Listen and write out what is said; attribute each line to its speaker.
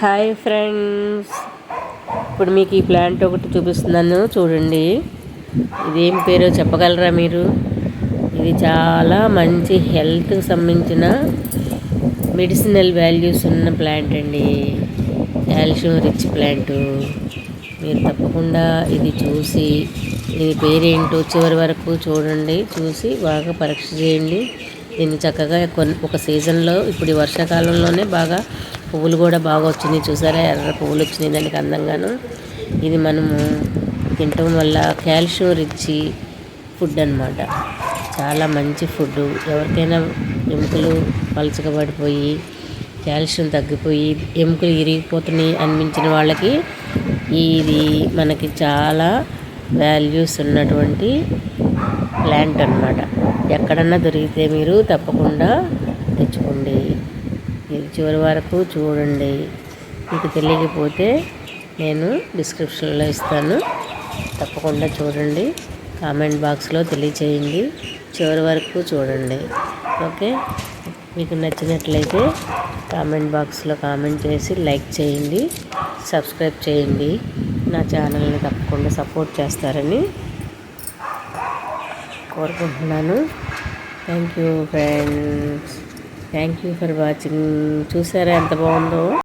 Speaker 1: Hi friends ఇప్పుడు మీకు ఈ ప్లాంట్ ఒకటి చూపిస్తున్నాను. చూడండి. ఇదేం పేరో చెప్పగలరా మీరు? ఇది చాలా మంచి హెల్త్కి సంబంధించిన మెడిసినల్ వాల్యూస్ ఉన్న ప్లాంట్ అండి. కాల్షియం రిచ్ ప్లాంట్ మీరు తప్పకుండా ఇది చూసి దీని పేరేంటో చివరి వరకు చూడండి చూసి బాగా పరీక్ష చేయండి. దీన్ని చక్కగా కొన్ని ఒక సీజన్లో ఇప్పుడు ఈ వర్షాకాలంలోనే బాగా పువ్వులు కూడా బాగా వచ్చినాయి. చూసారా? ఎర్ర పువ్వులు వచ్చినాయి దానికి అందంగాను. ఇది మనము తినటం వల్ల కాల్షియం రిచ్ ఫుడ్ అనమాట చాలా మంచి ఫుడ్. ఎవరికైనా ఎముకలు పలచకబడిపోయి క్యాల్షియం కాల్షియం తగ్గిపోయి ఎముకలు ఇరిగిపోతున్నాయి అనిపించిన వాళ్ళకి ఇది మనకి చాలా వాల్యూస్ ఉన్నటువంటి ప్లాంట్ అనమాట ఎక్కడన్నా దొరికితే మీరు తప్పకుండా తెచ్చుకోండి. ఇది చివరి వరకు చూడండి. మీకు తెలియకపోతే నేను డిస్క్రిప్షన్లో ఇస్తాను. తప్పకుండా చూడండి. కామెంట్ బాక్స్లో తెలియచేయండి. చివరి వరకు చూడండి. ఓకే? మీకు నచ్చినట్లయితే కామెంట్ బాక్స్లో కామెంట్ చేసి లైక్ చేయండి. సబ్స్క్రైబ్ చేయండి. నా ఛానల్ని తప్పకుండా సపోర్ట్ చేస్తారని కోరుకుంటున్నాను. Thank you friends thank you for watching చూసారా ఎంత బాగుందో?